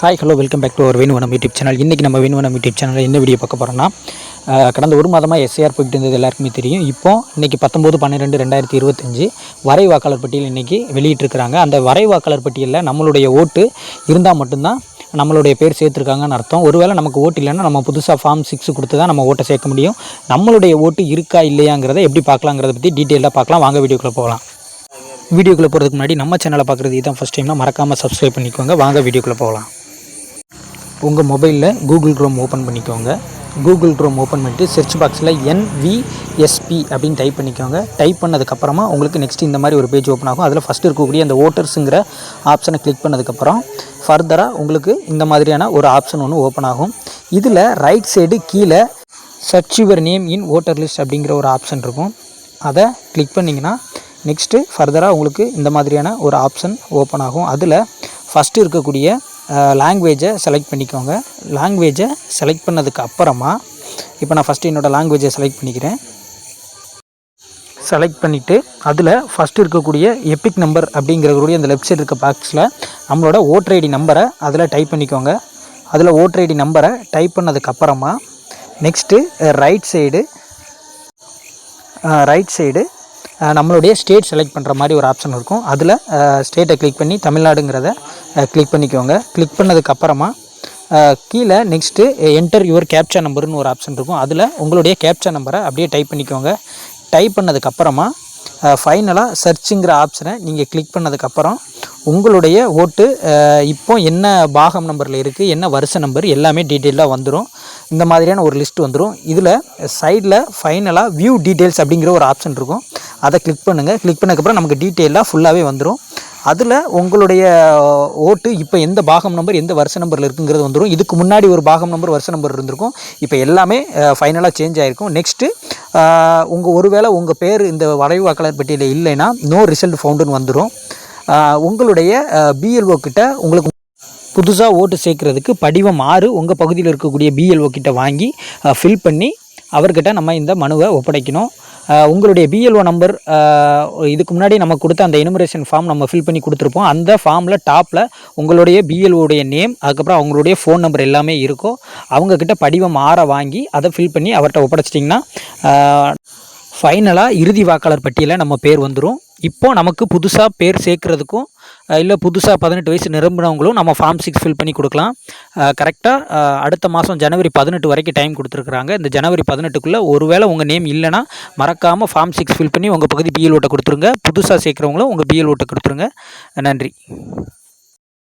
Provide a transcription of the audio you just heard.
Hi hello welcome back to our Venuvanam YouTube channel இன்றைக்கி நம்ம Venuvanam YouTube சேனலில் என்ன வீடியோ பார்க்க போகிறோம்னா கடந்த ஒரு மாதமாக எஸ்ஏஆர் போயிட்டு இருந்தது எல்லாருக்குமே தெரியும். இப்போ இன்றைக்கி பத்தொம்போது பன்னிரெண்டு ரெண்டாயிரத்தி இருபத்தஞ்சு வரை வாக்காளர் பட்டியல் இன்றைக்கி வெளியிட்டிருக்கிறாங்க. அந்த வரை வாக்காளர் பட்டியலில் நம்மளுடைய ஓட்டு இருந்தால் மட்டும்தான் நம்மளுடைய பேர் சேர்த்துருக்காங்கன்னு அர்த்தம். ஒருவேளை நமக்கு ஓட்டு இல்லைன்னா நம்ம புதுசாக ஃபார்ம் சிக்ஸ் கொடுத்து தான் நம்ம ஓட்டை சேர்க்க முடியும். நம்மளுடைய ஓட்டு இருக்கா இல்லையாங்கிறத எப்படி பார்க்கலாங்கிறத பற்றி டீட்டெயிலாக பார்க்கலாம். வாங்க வீடியோக்குள்ளே போகலாம். வீடியோக்குள்ளே போகிறதுக்கு முன்னாடி நம்ம சேனலை பார்க்குறது இதுதான் ஃபஸ்ட் டைம்னா மறக்காமல் சப்ஸ்கிரைப் பண்ணிக்கோங்க. வாங்க வீடியோக்குள்ளே போகலாம். உங்கள் மொபைலில் கூகுள் க்ரோம் ஓப்பன் பண்ணிக்கோங்க. கூகுள் க்ரோம் ஓப்பன் பண்ணிட்டு சர்ச் பாக்ஸில் என்விஎஸ்பி அப்படின்னு டைப் பண்ணிக்கோங்க. டைப் பண்ணதுக்கப்புறமா உங்களுக்கு நெக்ஸ்ட் இந்த மாதிரி ஒரு பேஜ் ஓப்பன் ஆகும். அதில் ஃபஸ்ட்டு இருக்கக்கூடிய அந்த ஓட்டர்ஸுங்கிற ஆப்ஷனை கிளிக் பண்ணதுக்கப்புறம் ஃபர்தராக உங்களுக்கு இந்த மாதிரியான ஒரு ஆப்ஷன் ஒன்று ஓப்பன் ஆகும். இதில் ரைட் சைடு கீழே search your name in voter list அப்படிங்கிற ஒரு ஆப்ஷன் இருக்கும். அதை கிளிக் பண்ணிங்கன்னா நெக்ஸ்ட்டு ஃபர்தராக உங்களுக்கு இந்த மாதிரியான ஒரு ஆப்ஷன் ஓப்பன் ஆகும். அதில் ஃபஸ்ட்டு இருக்கக்கூடிய லாங்குவேஜை செலக்ட் பண்ணிக்கோங்க. லாங்குவேஜை செலக்ட் பண்ணதுக்கு அப்புறமா இப்போ நான் ஃபஸ்ட்டு என்னோடய லாங்குவேஜை செலக்ட் பண்ணிக்கிறேன். செலக்ட் பண்ணிவிட்டு அதில் ஃபஸ்ட்டு இருக்கக்கூடிய எபிக் நம்பர் அப்படிங்கிறக்கூடிய அந்த லெஃப்ட் சைடு இருக்க பாக்ஸில் நம்மளோட ஓட்டர் ஐடி நம்பரை அதில் டைப் பண்ணிக்கோங்க. அதில் ஓட்டர் ஐடி நம்பரை டைப் பண்ணதுக்கப்புறமா next right side right side நம்மளுடைய ஸ்டேட் செலக்ட் பண்ணுற மாதிரி ஒரு ஆப்ஷன் இருக்கும். அதில் ஸ்டேட்டை கிளிக் பண்ணி தமிழ்நாடுங்கிறத கிளிக் பண்ணிக்கோங்க. கிளிக் பண்ணதுக்கப்புறமா கீழே நெக்ஸ்ட்டு என்டர் யுவர் கேப்சா நம்பர்னு ஒரு ஆப்ஷன் இருக்கும். அதில் உங்களுடைய கேப்சா நம்பரை அப்படியே டைப் பண்ணிக்கோங்க. டைப் பண்ணதுக்கப்புறமா ஃபைனலாக சர்ச்சுங்கிற ஆப்ஷனை நீங்கள் கிளிக் பண்ணதுக்கப்புறம் உங்களுடைய ஓட்டு இப்போ என்ன பாகம் நம்பரில் இருக்குது என்ன வருஷ நம்பர் எல்லாமே டீட்டெயிலாக வந்துடும் இந்த மாதிரியான ஒரு லிஸ்ட் வந்துடும் இதில் சைடில் ஃபைனலாக வியூ டீட்டெயில்ஸ் அப்படிங்கிற ஒரு ஆப்ஷன் இருக்கும். அதை கிளிக் பண்ணுங்கள் கிளிக் பண்ணதுக்கப்புறம் நமக்கு டீட்டெயிலாக ஃபுல்லாகவே வந்துடும் அதில் உங்களுடைய ஓட்டு இப்போ எந்த பாகம் நம்பர் எந்த வருஷ நம்பரில் இருக்குங்கிறது வந்துடும் இதுக்கு முன்னாடி ஒரு பாகம் நம்பர் வருஷ நம்பர் இருந்திருக்கும். இப்போ எல்லாமே ஃபைனலாக சேஞ்ச் ஆகிருக்கும் நெக்ஸ்ட்டு உங்கள் ஒருவேளை உங்கள் பேர் இந்த வரைவு வாக்காளர் பட்டியலில் இல்லைன்னா நோ ரிசல்ட் ஃபவுண்டுன்னு வந்துடும் உங்களுடைய பிஎல்ஓ கிட்ட உங்களுக்கு புதுசாக ஓட்டு சேர்க்கறதுக்கு படிவம் ஆறு உங்கள் பகுதியில் இருக்கக்கூடிய பிஎல்ஓ கிட்ட வாங்கி ஃபில் பண்ணி அவர்கிட்ட நம்ம இந்த மனுவை ஒப்படைக்கணும். உங்களுடைய பிஎல்ஓ நம்பர் இதுக்கு முன்னாடி நம்ம கொடுத்த அந்த எனுமரேஷன் ஃபார்ம் நம்ம ஃபில் பண்ணி கொடுத்துருப்போம். அந்த ஃபார்மில் டாப்பில் உங்களுடைய பிஎல்ஓடைய நேம் அதுக்கப்புறம் அவங்களுடைய ஃபோன் நம்பர் எல்லாமே இருக்கும். அவங்கக்கிட்ட படிவம் ஆற வாங்கி அதை ஃபில் பண்ணி அவர்கிட்ட ஒப்படைச்சிட்டிங்கன்னா ஃபைனலாக இறுதி வாக்காளர் பட்டியலில் நம்ம பேர் வந்துடும் இப்போ நமக்கு புதுசாக பேர் சேர்க்குறதுக்கும் இல்லை புதுசாக பதினெட்டு வயசு நிரம்பினவங்களும் நம்ம ஃபார்ம் சிக்ஸ் ஃபில் பண்ணி கொடுக்கலாம். கரெக்டாக அடுத்த மாதம் ஜனவரி பதினெட்டு வரைக்கும் டைம் கொடுத்துருக்குறாங்க. இந்த ஜனவரி பதினெட்டுக்குள்ளே ஒருவேளை உங்கள் நேம் இல்லைன்னா மறக்காமல் ஃபார்ம் சிக்ஸ் ஃபில் பண்ணி உங்கள் பகுதி பிஎல் ஓட்டை கொடுத்துருங்க. புதுசாக சேர்க்குறவங்களும் உங்கள் பிஎல் ஓட்டை கொடுத்துருங்க. நன்றி.